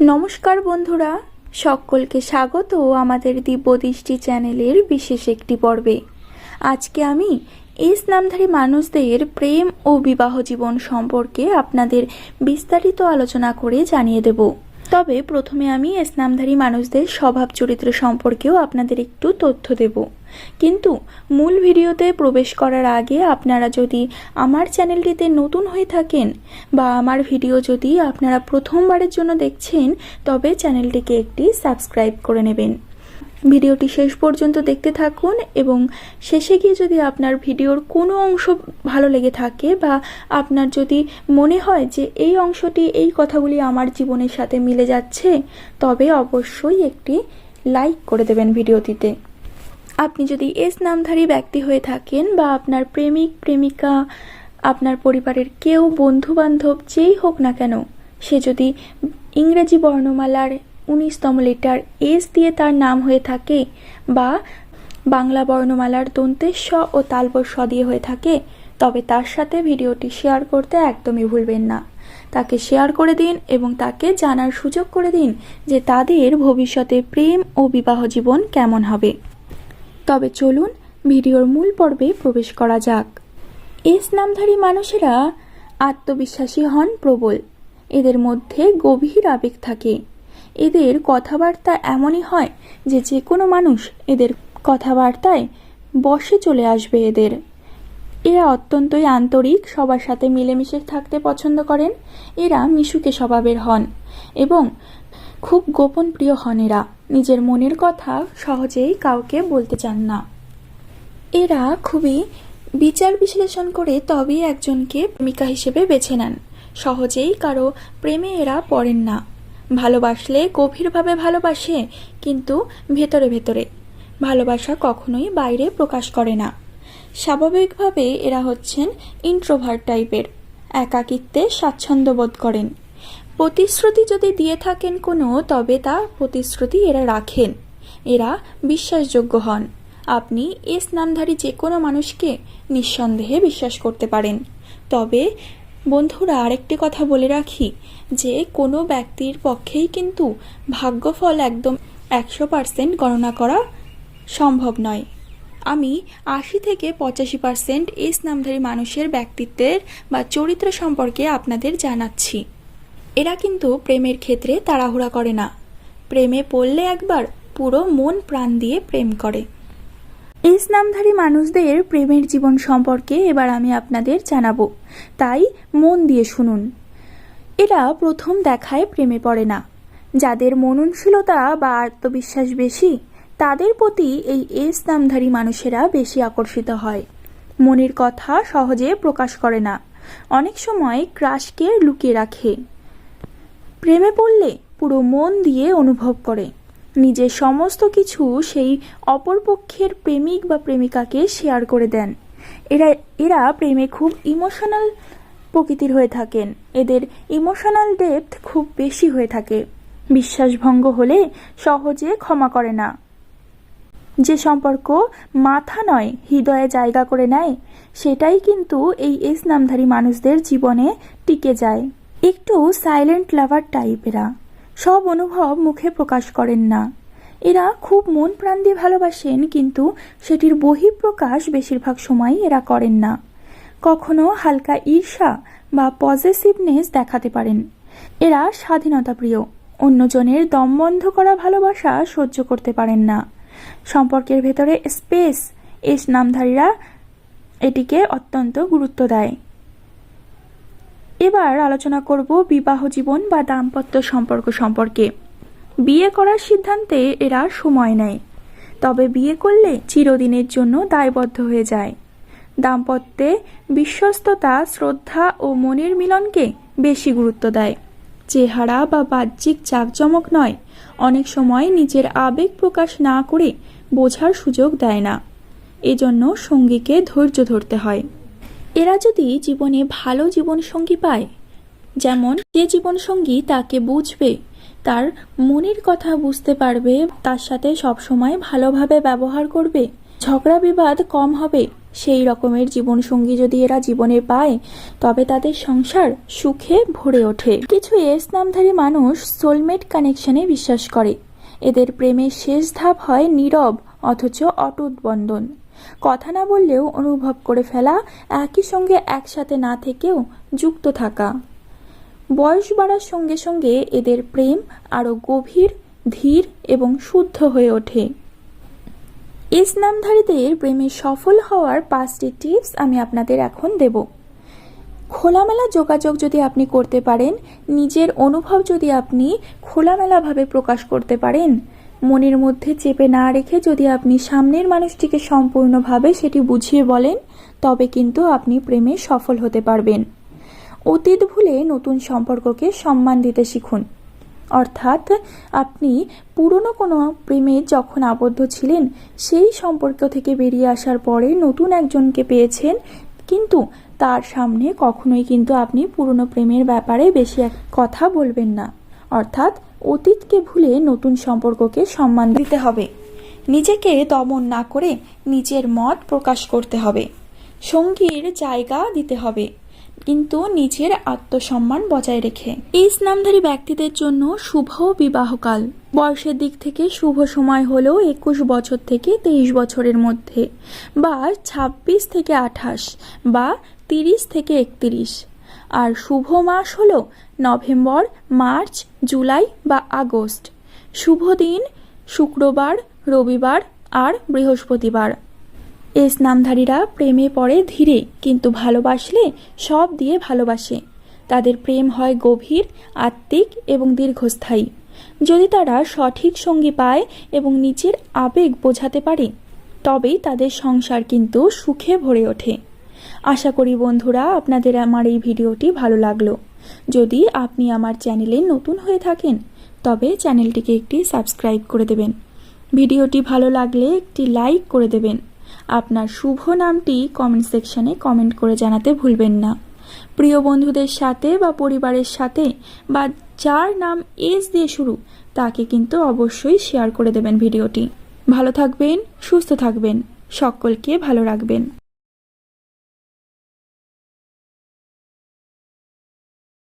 নমস্কার বন্ধুরা, সকলকে স্বাগত আমাদের দিব্যদৃষ্টি চ্যানেলের বিশেষ একটি পর্বে। আজকে আমি এস নামধারী মানুষদের প্রেম ও বিবাহ জীবন সম্পর্কে আপনাদের বিস্তারিত আলোচনা করে জানিয়ে দেব। তবে প্রথমে আমি ইসলামধারী মানুষদের স্বভাব চরিত্র সম্পর্কেও আপনাদের একটু তথ্য দেব। কিন্তু মূল ভিডিওতে প্রবেশ করার আগে আপনারা যদি আমার চ্যানেলটিতে নতুন হয়ে থাকেন বা আমার ভিডিও যদি আপনারা প্রথমবারের জন্য দেখছেন, তবে চ্যানেলটিকে একটি সাবস্ক্রাইব করে নেবেন। ভিডিওটি শেষ পর্যন্ত দেখতে থাকুন এবং শেষে গিয়ে যদি আপনার ভিডিওর কোনো অংশ ভালো লেগে থাকে বা আপনার যদি মনে হয় যে এই অংশটি, এই কথাগুলি আমার জীবনের সাথে মিলে যাচ্ছে, তবে অবশ্যই একটি লাইক করে দেবেন ভিডিওটিতে। আপনি যদি এস নামধারী ব্যক্তি হয়ে থাকেন বা আপনার প্রেমিক, প্রেমিকা, আপনার পরিবারের কেউ বন্ধু বান্ধব যেই হোক না কেন, সে যদি ইংরেজি বর্ণমালার উনিশতম লেটার এস দিয়ে তার নাম হয়ে থাকে বা বাংলা বর্ণমালার দন্তেস্ব ও তালবস্ব দিয়ে হয়ে থাকে। তবে তার সাথে ভিডিওটি শেয়ার করতে একদমই ভুলবেন না। তাকে শেয়ার করে দিন এবং তাকে জানার সুযোগ করে দিন যে তাদের ভবিষ্যতে প্রেম ও বিবাহ জীবন কেমন হবে। তবে চলুন ভিডিওর মূল পর্বে প্রবেশ করা যাক। এস নামধারী মানুষেরা আত্মবিশ্বাসী হন প্রবল। এদের মধ্যে গভীর আবেগ থাকে। এদের কথাবার্তা এমনই হয় যে যে কোনো মানুষ এদের কথাবার্তায় বসে চলে আসবে এদের। এরা অত্যন্তই আন্তরিক, সবার সাথে মিলেমিশে থাকতে পছন্দ করেন। এরা মিশুকে স্বভাবের হন এবং খুব গোপন প্রিয় হন এরা। নিজের মনের কথা সহজেই কাউকে বলতে চান না। এরা খুবই বিচার বিশ্লেষণ করে তবেই একজনকে প্রেমিকা হিসেবে বেছে নেন। সহজেই কারও প্রেমে এরা পড়েন না। ভালোবাসলে গভীরভাবে ভালোবাসে, কিন্তু ভেতরে ভেতরে। ভালোবাসা কখনোই বাইরে প্রকাশ করে না। স্বাভাবিকভাবে এরা হচ্ছেন ইন্ট্রোভার্ট টাইপের একাকিত্বে স্বাচ্ছন্দ্য বোধ করেন। প্রতিশ্রুতি যদি দিয়ে থাকেন কোনো, তবে তা প্রতিশ্রুতি এরা রাখেন। এরা বিশ্বাসযোগ্য হন। আপনি এস নামধারী যে কোনো মানুষকে নিঃসন্দেহে বিশ্বাস করতে পারেন। তবে বন্ধুরা, আরেকটি কথা বলে রাখি যে, কোনো ব্যক্তির পক্ষেই কিন্তু ভাগ্যফল একদম একশো পার্সেন্ট গণনা করা সম্ভব নয়। আমি আশি থেকে পঁচাশি পার্সেন্ট এস নামধারী মানুষের ব্যক্তিত্বের বা চরিত্র সম্পর্কে আপনাদের জানাচ্ছি। এরা কিন্তু প্রেমের ক্ষেত্রে তাড়াহুড়া করে না। প্রেমে পড়লে একবার পুরো মন প্রাণ দিয়ে প্রেম করে। এস নামধারী মানুষদের প্রেমের জীবন সম্পর্কে এবার আমি আপনাদের জানাব। তাই মন দিয়ে শুনুন। এরা প্রথম দেখায় প্রেমে পড়ে না। যাদের মননশীলতা বা আত্মবিশ্বাস বেশি, তাদের প্রতি এই এস নামধারী মানুষেরা বেশি আকর্ষিত হয়। মনের কথা সহজে প্রকাশ করে না। অনেক সময় ক্রাশকে লুকিয়ে রাখে। প্রেমে পড়লে পুরো মন দিয়ে অনুভব করে। নিজের সমস্ত কিছু সেই অপরপক্ষের প্রেমিক বা প্রেমিকাকে শেয়ার করে দেন। এরা এরা প্রেমে খুব ইমোশনাল প্রকৃতির হয়ে থাকেন। এদের ইমোশনাল ডেপথ খুব বেশি হয়ে থাকে। বিশ্বাসভঙ্গ হলে সহজে ক্ষমা করে না। যে সম্পর্ক মাথা নয়, হৃদয়ে জায়গা করে নেয়, সেটাই কিন্তু এই এস নামধারী মানুষদের জীবনে টিকে যায়। একটু সাইলেন্ট লাভার টাইপ এরা। সব অনুভব মুখে প্রকাশ করেন না। এরা খুব মন প্রাণ দিয়ে ভালোবাসেন, কিন্তু সেটির বহিঃপ্রকাশ বেশিরভাগ সময় এরা করেন না। কখনো হালকা ঈর্ষা বা পজেসিভনেস দেখাতে পারেন। এরা স্বাধীনতা প্রিয় অন্যজনের দম বন্ধ করা ভালোবাসা সহ্য করতে পারেন না। সম্পর্কের ভেতরে স্পেস এস নামধারীরা এটিকে অত্যন্ত গুরুত্ব দেয়। এবার আলোচনা করব বিবাহ জীবন বা দাম্পত্য সম্পর্ক সম্পর্কে। বিয়ে করার সিদ্ধান্তে এরা সময় নেয়। তবে বিয়ে করলে চিরদিনের জন্য দায়বদ্ধ হয়ে যায়। দাম্পত্যে বিশ্বস্ততা, শ্রদ্ধা ও মনের মিলনকে বেশি গুরুত্ব দেয়। চেহারা বা বাহ্যিক জাঁকজমক নয়, অনেক সময় নিজের আবেগ প্রকাশ না করে বোঝার সুযোগ দেয় না। এজন্য সঙ্গীকে ধৈর্য ধরতে হয়। এরা যদি জীবনে ভালো জীবনসঙ্গী পায়, যেমন যে জীবনসঙ্গী তাকে বুঝবে, তার মনের কথা বুঝতে পারবে, তার সাথে সবসময় ভালোভাবে ব্যবহার করবে, ঝগড়া বিবাদ কম হবে, সেই রকমের জীবনসঙ্গী যদি এরা জীবনে পায়, তবে তাদের সংসার সুখে ভরে ওঠে। কিছু এস নামধারী মানুষ সোলমেট কানেকশনে বিশ্বাস করে। এদের প্রেমের শেষ ধাপ হয় নীরব, অথচ অটুট বন্ধন। কথা না বললেও অনুভব করে ফেলা, একই সঙ্গে একসাথে না থেকেও যুক্ত থাকা। বয়স বাড়ার সঙ্গে সঙ্গে এদের প্রেম আরও গভীর, ধীর এবং শুদ্ধ হয়ে ওঠে। এস নামধারীদের প্রেমে সফল হওয়ার পাঁচটি টিপস আমি আপনাদের এখন দেব। খোলামেলা যোগাযোগ যদি আপনি করতে পারেন, নিজের অনুভব যদি আপনি খোলামেলাভাবে প্রকাশ করতে পারেন মনের মধ্যে চেপে না রেখে যদি আপনি সামনের মানুষটিকে সম্পূর্ণভাবে সেটি বুঝিয়ে বলেন, তবে কিন্তু আপনি প্রেমে সফল হতে পারবেন। অতীত ভুলে নতুন সম্পর্ককে সম্মান দিতে শিখুন। অর্থাৎ আপনি পুরনো কোনো প্রেমে যখন আবদ্ধ ছিলেন, সেই সম্পর্ক থেকে বেরিয়ে আসার পরে নতুন একজনকে পেয়েছেন, কিন্তু তার সামনে কখনোই কিন্তু আপনি পুরনো প্রেমের ব্যাপারে বেশি কথা বলবেন না। অর্থাৎ অতীতকে ভুলে নতুন সম্পর্ককে সম্মান দিতে হবে। নিজেকে দমন না করে নিজের মত প্রকাশ করতে হবে। সঙ্গীর জায়গা দিতে হবে, কিন্তু নিজের আত্মসম্মান বজায় রেখে। এই নামধারী ব্যক্তিদের জন্য শুভ বিবাহকাল। বয়সের দিক থেকে শুভ সময় হলো একুশ বছর থেকে তেইশ বছরের মধ্যে বা ছাব্বিশ থেকে আঠাশ বা তিরিশ থেকে একত্রিশ। আর শুভ মাস হলো নভেম্বর, মার্চ, জুলাই বা আগস্ট। শুভ দিন, শুক্রবার, রবিবার আর বৃহস্পতিবার। এস নামধারীরা প্রেমে পড়ে ধীরে, কিন্তু ভালোবাসলে সব দিয়ে ভালোবাসে। তাদের প্রেম হয় গভীর, আত্মিক এবং দীর্ঘস্থায়ী। যদি তারা সঠিক সঙ্গী পায় এবং নিজের আবেগ বোঝাতে পারে, তবেই তাদের সংসার কিন্তু সুখে ভরে ওঠে। আশা করি বন্ধুরা, আপনাদের আমার এই ভিডিওটি ভালো লাগল। যদি আপনি আমার চ্যানেলে নতুন হয়ে থাকেন, তবে চ্যানেলটিকে একটি সাবস্ক্রাইব করে দেবেন। ভিডিওটি ভালো লাগলে একটি লাইক করে দেবেন। আপনার শুভ নামটি কমেন্ট সেকশনে কমেন্ট করে জানাতে ভুলবেন না। প্রিয় বন্ধুদের সাথে বা পরিবারের সাথে বা যার নাম এস দিয়ে শুরু, তাকে কিন্তু অবশ্যই শেয়ার করে দেবেন ভিডিওটি। ভালো থাকবেন, সুস্থ থাকবেন, সকলকে ভালো রাখবেন।